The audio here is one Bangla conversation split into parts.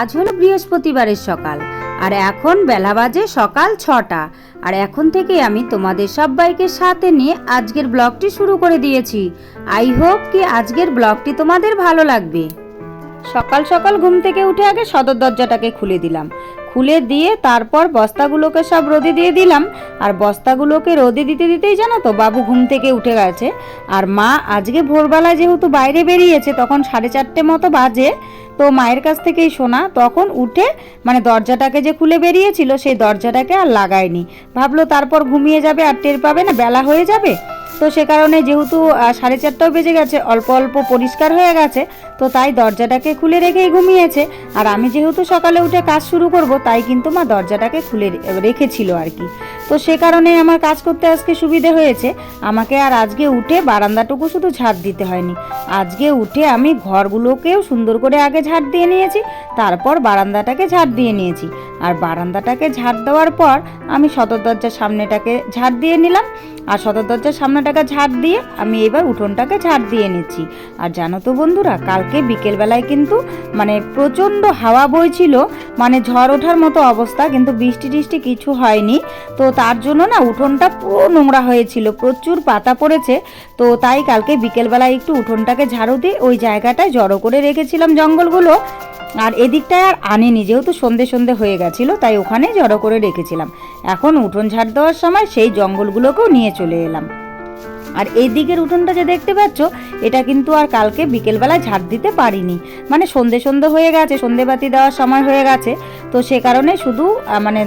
আজ হলো বৃহস্পতিবারের সকাল, আর এখন বেলা বাজে সকাল ছটা। আর এখন থেকে আমি তোমাদের সবাইকে সাথে নিয়ে আজকের ব্লগটি শুরু করে দিয়েছি। আই হোপ কি আজকের ব্লগটি তোমাদের ভালো লাগবে। সকাল সকাল ঘুম থেকে উঠে আগে সদর দরজাটাকে খুলে দিলাম। খুলে দিয়ে তারপর বস্তাগুলোকে সব রোদে দিয়ে দিলাম। আর বস্তাগুলোকে রোদে দিতে দিতেই জানো তো বাবু ঘুম থেকে উঠে গেছে। আর মা আজকে ভোরবেলায় যেহেতু বাইরে বেরিয়েছে, তখন সাড়ে চারটে মতো বাজে। তো মায়ের কাছ থেকেই শোনা, তখন উঠে মানে দরজাটাকে যে খুলে বেরিয়েছিল, সেই দরজাটাকে আর লাগায়নি। ভাবলো তারপর ঘুমিয়ে যাবে আর টের পাবে না, বেলা হয়ে যাবে। তো সে কারণে যেহেতু সাড়ে চারটাও বেজে গেছে, অল্প অল্প পরিষ্কার হয়ে গেছে তো তাই দরজাটাকে খুলে রেখেই ঘুমিয়েছে। আর আমি যেহেতু সকালে উঠে কাজ শুরু করব, তাই কিন্তু মা দরজাটাকে খুলে রেখেছিল আর কি। তো সে কারণে আমার কাজ করতে আজকে সুবিধে হয়েছে। আমাকে আর আজকে উঠে বারান্দাটুকু শুধু ঝাড় দিতে হয়নি। আজকে উঠে আমি ঘরগুলোকেও সুন্দর করে আগে ঝাড় দিয়ে নিয়েছি, তারপর বারান্দাটাকে ঝাড় দিয়ে নিয়েছি। আর বারান্দাটাকে ঝাড় দেওয়ার পর আমি সদর দরজার সামনেটাকে ঝাড় দিয়ে নিলাম। আর সদর দরজার সামনেটাকে ঝাড় দিয়ে আমি এবার উঠোনটাকে ঝাড় দিয়ে নিচ্ছি। আর জানো তো বন্ধুরা কালকে বিকেলবেলায় কিন্তু মানে প্রচণ্ড হাওয়া বইছিল মানে ঝড় ওঠার মতো অবস্থা, কিন্তু বৃষ্টি টিষ্টি কিছু হয়নি। তো তার জন্য না উঠোনটা পুরো নোংরা হয়েছিল, প্রচুর পাতা পড়েছে। তো তাই কালকে বিকেলবেলায় একটু উঠোনটাকে ঝাড়ু দিয়ে ওই জায়গাটায় জড়ো করে রেখেছিলাম জঙ্গলগুলো। আর এদিকটায় আর আনিনি, যেহেতু সন্ধে সন্ধে হয়ে গেছিল, তাই ওখানে জড়ো করে রেখেছিলাম। এখন উঠোন ঝাড় দেওয়ার সময় সেই জঙ্গলগুলোকেও নিয়ে চলে এলাম। আর এই দিকের উঠোনটা যে দেখতে পাচ্ছ, এটা কিন্তু আর কালকে বিকেলবেলায় ঝাড় দিতে পারিনি। মানে সন্ধে সন্ধে হয়ে গেছে সন্ধেবাতি দেওয়ার সময় হয়ে গেছে। তো সে কারণে শুধু মানে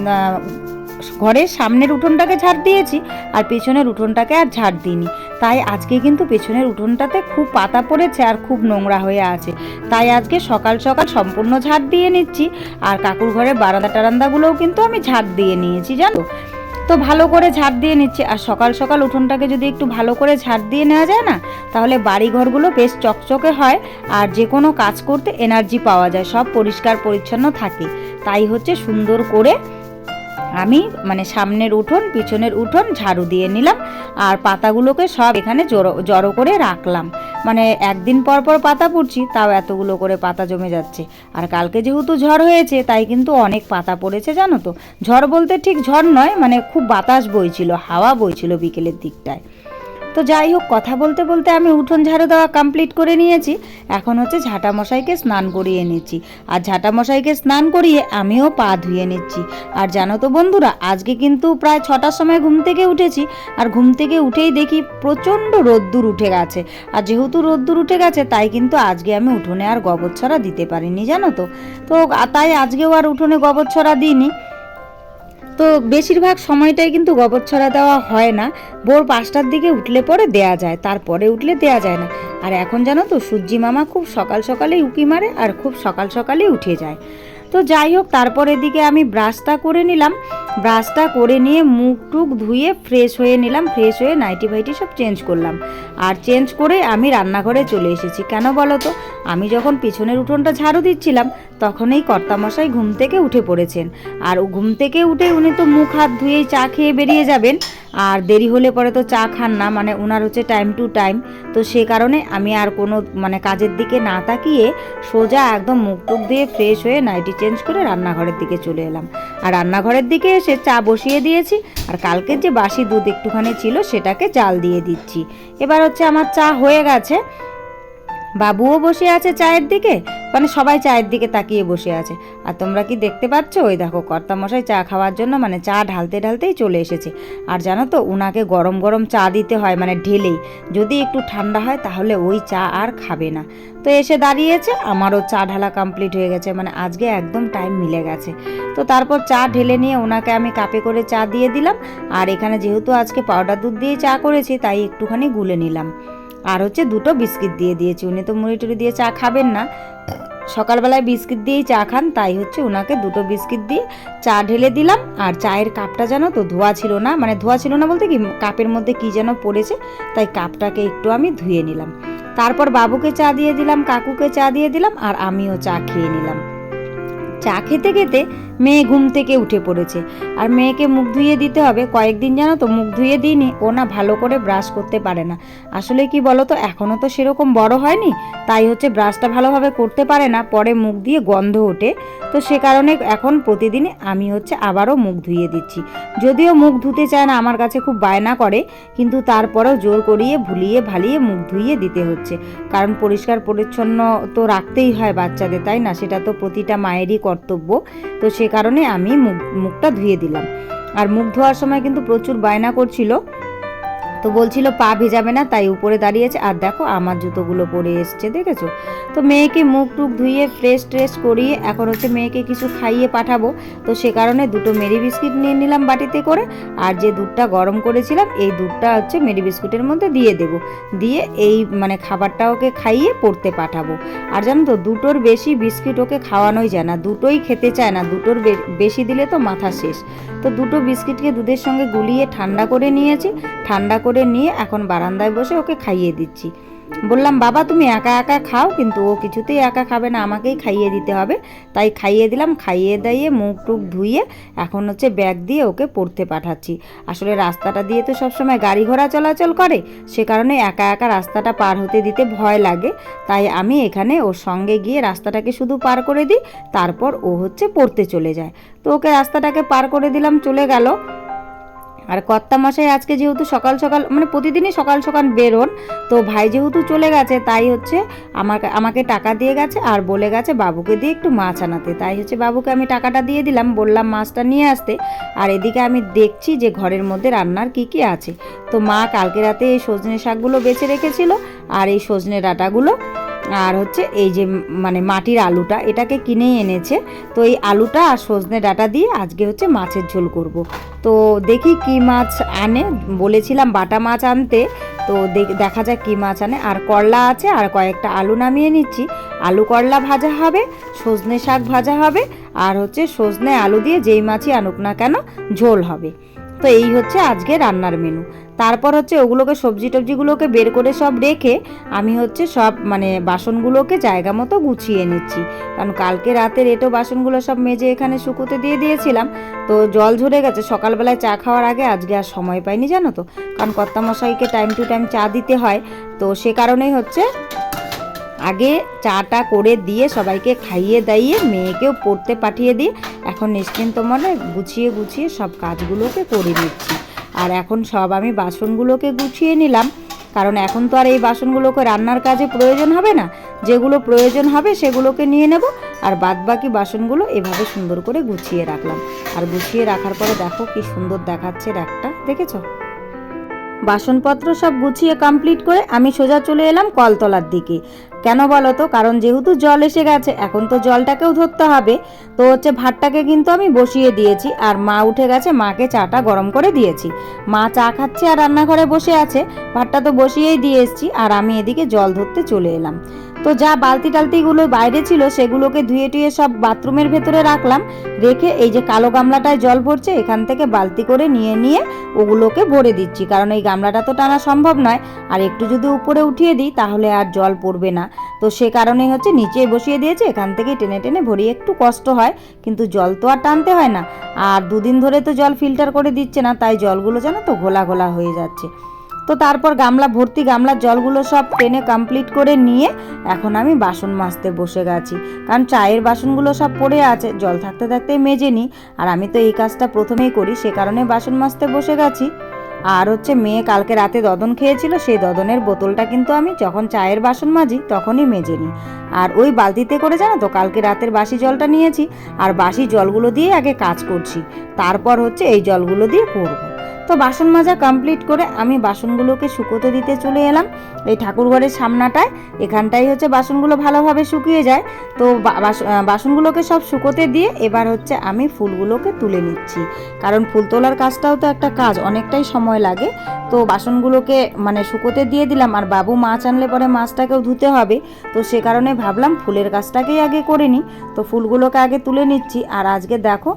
ঘরের সামনের উঠোনটাকে ঝাড় দিয়েছি, আর পেছনের উঠোনটাকে আর ঝাড় দিইনি। তাই আজকে কিন্তু পেছনের উঠোনটাতে খুব পাতা পড়েছে আর খুব নোংরা হয়ে আছে। তাই আজকে সকাল সকাল সম্পূর্ণ ঝাড় দিয়ে নিচ্ছি, আর কাকুর ঘরের বারান্দা টারান্দাগুলোও কিন্তু আমি ঝাড় দিয়ে নিয়েছি, জানো? তো ভালো করে ঝাড় দিয়ে নিচ্ছি। আর সকাল সকাল উঠোনটাকে যদি একটু ভালো করে ঝাড় দিয়ে নেওয়া যায় না, তাহলে বাড়ি ঘরগুলো বেশ চকচকে হয় আর যে কোনো কাজ করতে এনার্জি পাওয়া যায়, সব পরিষ্কার পরিচ্ছন্ন থাকে। তাই হচ্ছে সুন্দর করে আমি মানে সামনের উঠোন, পিছনের উঠোন ঝাড়ু দিয়ে নিলাম আর পাতাগুলোকে সব এখানে জড়ো জড়ো করে রাখলাম। মানে একদিন পর পর পাতা পড়ছি, তাও এতগুলো করে পাতা জমে যাচ্ছে। আর কালকে যেহেতু ঝড় হয়েছে, তাই কিন্তু অনেক পাতা পড়েছে, জানো তো? ঝড় বলতে ঠিক ঝড় নয় মানে খুব বাতাস বইছিল, হাওয়া বইছিল বিকেলের দিকটায়। তো যাই হোক, কথা বলতে বলতে আমি উঠোন ঝাড়ু দেওয়া কমপ্লিট করে নিয়েছি। এখন হচ্ছে ঝাঁটা মশাইকে স্নান করিয়ে নিচ্ছি। আর ঝাঁটা মশাইকে স্নান করিয়ে আমিও পা ধুয়ে নিচ্ছি। আর জানো তো বন্ধুরা, আজকে কিন্তু প্রায় ছটার সময় ঘুম থেকে উঠেছি। আর ঘুম থেকে উঠেই দেখি প্রচণ্ড রোদ্দুর উঠে গেছে। আর যেহেতু রোদ্দুর উঠে গেছে, তাই কিন্তু আজকে আমি উঠোনে আর গোবর ছড়া দিতে পারিনি, জানো তো। তো তাই আজকেও আর উঠোনে গোবর ছড়া দিইনি। তো বেশিরভাগ সময়টাই কিন্তু গোবর ছড়া দেওয়া হয় না। ভোর পাঁচটার দিকে উঠলে পরে দেয়া যায়, তারপরে উঠলে দেয়া যায় না। আর এখন জানো তো, সূর্যি মামা খুব সকাল সকালেই উঁকি মারে আর খুব সকাল সকালেই উঠে যায়। তো যাই হোক, তারপর এদিকে আমি ব্রাশটা করে নিলাম। ব্রাশটা করে নিয়ে মুখ টুক ধুয়ে ফ্রেশ হয়ে নিলাম ফ্রেশ হয়ে নাইটি ফাইটি সব চেঞ্জ করলাম। আর চেঞ্জ করে আমি রান্নাঘরে চলে এসেছি। কেন বলো তো? আমি যখন পিছনের উঠোনটা ঝাড়ু দিচ্ছিলাম, তখনই কর্তামশাই ঘুম থেকে উঠে পড়েছেন। আর ঘুম থেকে উঠে উনি তো মুখ হাত ধুয়েই চা খেয়ে বেরিয়ে যাবেন। আর দেরি হলে পরে তো চা খান না মানে ওনার হচ্ছে টাইম টু টাইম তো সে কারণে আমি আর কোনো মানে কাজের দিকে না তাকিয়ে সোজা একদম মুখ টুক দিয়ে ফ্রেশ হয়ে নাইটি চেঞ্জ করে রান্নাঘরের দিকে চলে এলাম। আর রান্নাঘরের দিকে এসে চা বসিয়ে দিয়েছি। আর কালকের যে বাসি দুধ একটুখানি ছিল, সেটাকে জাল দিয়ে দিচ্ছি। এবার হচ্ছে আমার চা হয়ে গেছে। বাবুও বসে আছে চায়ের দিকে? মানে সবাই চায়ের দিকে তাকিয়ে বসে আছে। আর তোমরা কি দেখতে পাচ্ছ? ওই দেখো, কর্তামশাই চা খাওয়ার জন্য মানে চা ঢালতে ঢালতেই চলে এসেছে। আর জানো তো, উনাকে গরম গরম চা দিতে হয় মানে ঢেলেই। যদি একটু ঠান্ডা হয়, তাহলে ওই চা আর খাবে না। তো এসে দাঁড়িয়েছে, আমারও চা ঢালা কমপ্লিট হয়ে গেছে মানে আজকে একদম টাইম মিলে গেছে। তো তারপর চা ঢেলে নিয়ে ওনাকে আমি কাপে করে চা দিয়ে দিলাম। আর এখানে যেহেতু আজকে পাউডার দুধ দিয়ে চা করেছি, তাই একটুখানি গুলে নিলাম। আর হচ্ছে দুটো বিস্কিট দিয়ে দিয়েছি। উনি তো মুড়ি টুড়ি দিয়ে চা খাবেন না। সকালবেলায় বিস্কিট দিয়েই চা খান, তাই হচ্ছে ওনাকে দুটো বিস্কিট দিয়ে চা ঢেলে দিলাম। আর চায়ের কাপটা যেন তো, ধোয়া ছিল না। মানে ধোয়া ছিল না বলতে কি, কাপের মধ্যে কি যেন পড়েছে, তাই কাপটাকে একটু আমি ধুয়ে নিলাম। তারপর বাবুকে চা দিয়ে দিলাম, কাকুকে চা দিয়ে দিলাম, আর আমিও চা খেয়ে নিলাম। চা খেতে খেতে মেয়ে ঘুম থেকে উঠে পড়েছে। আর মেয়েকে মুখ ধুইয়ে দিতে হবে। কয়েকদিন জানো তো, মুখ ধুইয়ে দিইনি। ও না ভালো করে ব্রাশ করতে পারে না। আসলে কি বলো তো এখনও তো সেরকম বড় হয়নি। তাই হচ্ছে ব্রাশটা ভালোভাবে করতে পারে না। পরে মুখ দিয়ে গন্ধ ওঠে। তো সে কারণে এখন প্রতিদিন আমি হচ্ছে আবারও মুখ ধুইয়ে দিচ্ছি। যদিও মুখ ধুতে চায় না, আমার কাছে খুব বায়না করে। কিন্তু তারপরেও জোর করিয়ে, ভুলিয়ে, ভালিয়ে মুখ ধুইয়ে দিতে হচ্ছে। কারণ পরিষ্কার পরিচ্ছন্ন তো রাখতেই হয় বাচ্চাদের, তাই না? সেটা তো প্রতিটা মায়েরই কর্তব্য। তো সে কারণে আমি মুখ মুখটা ধুয়ে দিলাম। আর মুখ ধোয়ার সময় কিন্তু প্রচুর বায়না করছিল। তো বলছিল, পা ভেজাবে না, তাই উপরে দাঁড়িয়েছে। আর দেখো, আমার জুতোগুলো পরে এসছে, দেখেছ? তো মেয়েকে মুখ টুক ধুয়ে ফ্রেশ ট্রেশ করিয়ে এখন হচ্ছে মেয়েকে কিছু খাইয়ে পাঠাবো। তো সে কারণে দুটো মেরি বিস্কিট নিয়ে নিলাম বাটিতে করে। আর যে দুধটা গরম করেছিলাম, এই দুধটা হচ্ছে মেরি বিস্কুটের মধ্যে দিয়ে দেব। দিয়ে এই মানে খাবারটা ওকে খাইয়ে পড়তে পাঠাবো। আর জানো তো, দুটোর বেশি বিস্কিট ওকে খাওয়ানোই যায় না, দুটোই খেতে চায় না, দুটোর বেশি দিলে তো মাথা শেষ। তো দুটো বিস্কিটকে দুধের সঙ্গে গুলিয়ে ঠান্ডা করে নিয়েছি। ঠান্ডা করে নিয়ে এখন বারান্দায় বসে ওকে খাইয়ে দিচ্ছি। বললাম, বাবা, তুমি একা একা খাও, কিন্তু ও কিছুতেই একা খাবে না, আমাকেই খাইয়ে দিতে হবে। তাই খাইয়ে দিলাম, খাইয়ে দাইয়ে মুখ টুক ধুইয়ে এখন হচ্ছে ব্যাগ দিয়ে ওকে পড়তে পাঠাচ্ছি। আসলে রাস্তাটা দিয়ে তো সবসময় গাড়ি ঘোড়া চলাচল করে, সে কারণে একা একা রাস্তাটা পার হতে দিতে ভয় লাগে। তাই আমি এখানে ওর সঙ্গে গিয়ে রাস্তাটাকে শুধু পার করে দিই, তারপর ও হচ্ছে পড়তে চলে যায়। তো ওকে রাস্তাটাকে পার করে দিলাম, চলে গেল। আর কর্তা মশাই আজকে যেহেতু সকাল সকাল মানে প্রতিদিনই সকাল সকাল বেরোন, তো ভাই যেহেতু চলে গেছে, তাই হচ্ছে আমাকে আমাকে টাকা দিয়ে গেছে আর বলে গেছে বাবুকে দিয়ে একটু মাছ আনাতে। তাই হচ্ছে বাবুকে আমি টাকাটা দিয়ে দিলাম, বললাম মাছটা নিয়ে আসতে। আর এদিকে আমি দেখছি যে ঘরের মধ্যে রান্নার কি কি আছে। তো মা কালকে রাতে এই সজনে শাকগুলো বেছে রেখেছিল, আর এই সজনে ডাঁটাগুলো আর হচ্ছে এই যে মানে মাটির আলুটা, এটাকে কিনেই এনেছে। তো এই আলুটা আর সজনে ডাটা দিয়ে আজকে হচ্ছে মাছের ঝোল করব। তো দেখি কি মাছ আনে, বলেছিলাম বাটা মাছ আনতে। তো দেখ- যাক কি মাছ আনে। আর করলা আছে, আর কয়েকটা আলু নামিয়ে নিচ্ছি। আলু করলা ভাজা হবে, সজনে শাক ভাজা হবে, আর হচ্ছে সজনে আলু দিয়ে যেই মাছই আনুক না কেন, ঝোল হবে। তো এই হচ্ছে আজকে রান্নার মেনু তারপর হচ্ছে ওগুলোকে সবজি টবজিগুলোকে বের করে সব রেখে আমি হচ্ছে সব মানে বাসনগুলোকে জায়গা মতো গুছিয়ে নিচ্ছি। কারণ কালকে রাতের এটো বাসনগুলো সব মেজে এখানে শুকোতে দিয়ে দিয়েছিলাম। তো জল ঝরে গেছে। সকালবেলায় চা খাওয়ার আগে আজকে আর সময় পাইনি, জানো তো? কারণ কর্তামশাইকে টাইম টু টাইম চা দিতে হয়। তো সে কারণেই হচ্ছে আগে চাটা করে দিয়ে সবাইকে খাইয়ে দাইয়ে মেয়েকেও পড়তে পাঠিয়ে দিয়ে এখন নিশ্চিন্ত মনে গুছিয়ে গুছিয়ে সব কাজগুলোকে করে নিচ্ছি। আর এখন সব আমি বাসনগুলোকে গুছিয়ে নিলাম। কারণ এখন তো আর এই বাসনগুলোকে রান্নার কাজে প্রয়োজন হবে না। যেগুলো প্রয়োজন হবে সেগুলোকে নিয়ে নেব। আর বাদ বাকি বাসনগুলো এভাবে সুন্দর করে গুছিয়ে রাখলাম। আর গুছিয়ে রাখার পরে দেখো কি সুন্দর দেখাচ্ছে একটা দেখেছ? বাসনপত্র সব গুছিয়ে কমপ্লিট করে আমি সোজা চলে এলাম কলতলার দিকে। কেন বলো তো? কারণ যেহেতু জল এসে গেছে, এখন তো জলটাকেও ধরতে হবে। তো হচ্ছে ভাতটাকে কিন্তু আমি বসিয়ে দিয়েছি আর মা উঠে গেছে, মাকে চাটা গরম করে দিয়েছি। মা চা খাচ্ছে আর রান্নাঘরে বসে আছে। ভাতটা তো বসিয়েই দিয়ে এসেছি আর আমি এদিকে জল ধরতে চলে এলাম। তো যা বালতি টালতিগুলো বাইরে ছিল, সেগুলোকে ধুয়ে টুয়ে সব বাথরুমের ভেতরে রাখলাম। রেখে এই যে কালো গামলাটায় জল ভরছে, এখান থেকে বালতি করে নিয়ে নিয়ে ওগুলোকে ভরে দিচ্ছি। কারণ এই গামলাটা তো টানা সম্ভব নয়। আর একটু যদি উপরে উঠিয়ে দিই, তাহলে আর জল পড়বে না। তো সে কারণেই হচ্ছে নিচে বসিয়ে দিয়েছে, এখান থেকে টেনে টেনে ভরিয়ে একটু কষ্ট হয়। কিন্তু জল তো আর টানতে হয় না। আর দুদিন ধরে তো জল ফিল্টার করে দিচ্ছে না, তাই জলগুলো যেন তো ঘোলা ঘোলা হয়ে যাচ্ছে। তো তারপর গামলা, ভর্তি গামলার জলগুলো সব টেনে কমপ্লিট করে নিয়ে এখন আমি বাসন মাজতে বসে গেছি। কারণ চায়ের বাসনগুলো সব পড়ে আছে, জল থাকতে থাকতেই মেজে নিই আর আমি তো এই কাজটা প্রথমেই করি, সে কারণে বাসন মাজতে বসে গেছি। আর হচ্ছে মেয়ে কালকে রাতে দদন খেয়েছিল, সেই দদনের বোতলটা কিন্তু আমি যখন চায়ের বাসন মাজি তখনই মেজে নিই আর ওই বালতিতে করে জানো তো, কালকে রাতের বাসি জলটা নিয়েছি। আর বাসি জলগুলো দিয়ে আগে কাজ করছি। তারপর হচ্ছে এই জলগুলো দিয়ে করব। তো বাসন মাজা কমপ্লিট করে আমি বাসনগুলোকে শুকোতে দিতে চলে এলাম। এই ঠাকুরঘরের সামনাটায় এখানটাই হচ্ছে বাসনগুলো ভালোভাবে শুকিয়ে যায়। তো বাসনগুলোকে সব শুকোতে দিয়ে এবার হচ্ছে আমি ফুলগুলোকে তুলে নিচ্ছি। কারণ ফুল তোলার কাজটাও তো একটা কাজ, অনেকটাই সময় লাগে। তো বাসনগুলোকে মানে শুকোতে দিয়ে দিলাম, আর বাবু মাছ আনলে পরে মাছটাকেও ধুতে হবে। তো সে কারণে ভাবলাম ফুলের কাজটাকেই আগে করে নিই। তো ফুলগুলোকে আগে তুলে নিচ্ছি, আর আজকে দেখো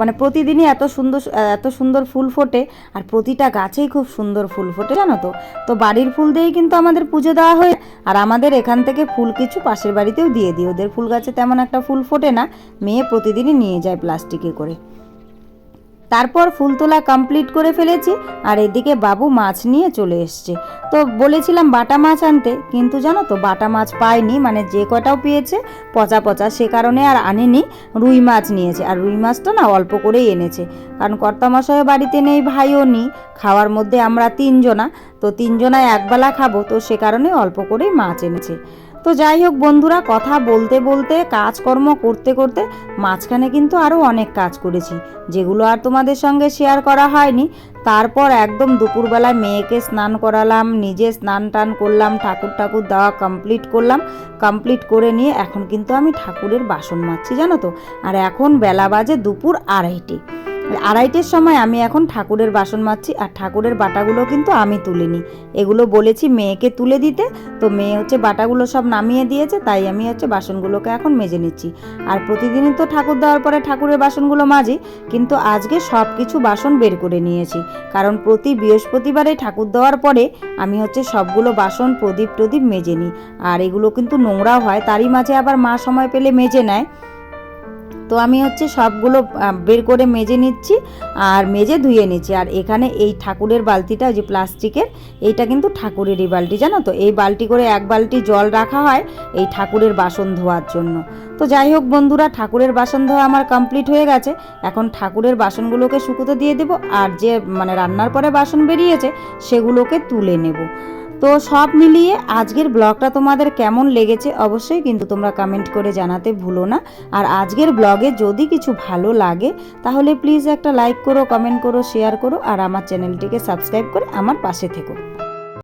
মানে প্রতিদিনই এত সুন্দর এত সুন্দর ফুল ফোটে আর প্রতিটা গাছেই খুব সুন্দর ফুল ফোটে, জানো তো? তো বাড়ির ফুল দিয়েই কিন্তু আমাদের পুজো দেওয়া হয় আর আমাদের এখান থেকে ফুল কিছু পাশের বাড়িতেও দিয়ে দিই। ওদের ফুল গাছে তেমন একটা ফুল ফোটে না, মেয়ে প্রতিদিনই নিয়ে যায় প্লাস্টিকে করে। তারপর ফুল তোলা কমপ্লিট করে ফেলেছি, আর এদিকে বাবু মাছ নিয়ে চলে এসছে। তো বলেছিলাম বাটা মাছ আনতে, কিন্তু জানো তো বাটা মাছ পাইনি মানে যে কটাও পেয়েছে, পচা পচা, সে কারণে আর আনেনি, রুই মাছ নিয়েছে। আর রুই মাছটা না অল্প করেই এনেছে। কারণ কর্তামশাইও বাড়িতে নেই, ভাইও নেই, খাওয়ার মধ্যে আমরা তিনজনা, তো তিনজনায় একবেলা খাব, তো সে কারণে অল্প করেই মাছ এনেছে। তো যাই হোক বন্ধুরা, কথা বলতে বলতে, কাজকর্ম করতে করতে মাঝখানে কিন্তু আরও অনেক কাজ করেছি, যেগুলো আর তোমাদের সঙ্গে শেয়ার করা হয়নি। তারপর একদম দুপুরবেলায় মেয়েকে স্নান করালাম, নিজে স্নান টান করলাম ঠাকুর ঠাকুর দেওয়া কমপ্লিট করলাম কমপ্লিট করে নিয়ে এখন কিন্তু আমি ঠাকুরের বাসন মাজছি, জানো তো? আর এখন বেলা বাজে দুপুর আড়াইটে। আড়াইটের সময় আমি এখন ঠাকুরের বাসন মাজছি, আর ঠাকুরের বাটাগুলো কিন্তু আমি তুলে নিই এগুলো বলেছি মেয়েকে তুলে দিতে, তো মেয়ে হচ্ছে বাটাগুলো সব নামিয়ে দিয়েছে, তাই আমি হচ্ছে বাসনগুলোকে এখন মেজে নিচ্ছি। আর প্রতিদিনই তো ঠাকুর দেওয়ার পরে ঠাকুরের বাসনগুলো মাজি, কিন্তু আজকে সব কিছু বাসন বের করে নিয়েছি। কারণ প্রতি বৃহস্পতিবারে ঠাকুর দেওয়ার পরে আমি হচ্ছে সবগুলো বাসন প্রদীপ প্রদীপ মেজে নিই। আর এগুলো কিন্তু নোংরাও হয়, তারই মাঝে আবার মা সময় পেলে মেজে নেয়। তো আমি হচ্ছে সবগুলো বের করে মেজে নিচ্ছি আর মেজে ধুয়ে নিচ্ছি। আর এখানে এই ঠাকুরের বালতিটা যে প্লাস্টিকের, এইটা কিন্তু ঠাকুরেরই বালতি, জানো তো? এই বালতি করে এক বালতি জল রাখা হয় এই ঠাকুরের বাসন ধোয়ার জন্য। তো যাই হোক বন্ধুরা, ঠাকুরের বাসন ধোয়া আমার কমপ্লিট হয়ে গেছে। এখন ঠাকুরের বাসনগুলোকে শুকোতে দিয়ে দেবো আর যে মানে রান্নার পরে বাসন বেরিয়েছে, সেগুলোকে তুলে নেব। তো সব মিলিয়ে আজকের ব্লগটা তোমাদের কেমন লেগেছে অবশ্যই কিন্তু তোমরা কমেন্ট করে জানাতে ভুলো না। আর আজকের ব্লগে যদি কিছু ভালো লাগে, তাহলে প্লিজ একটা লাইক করো কমেন্ট করো শেয়ার করো, আর আমার চ্যানেলটিকে সাবস্ক্রাইব করে আমার পাশে থেকো।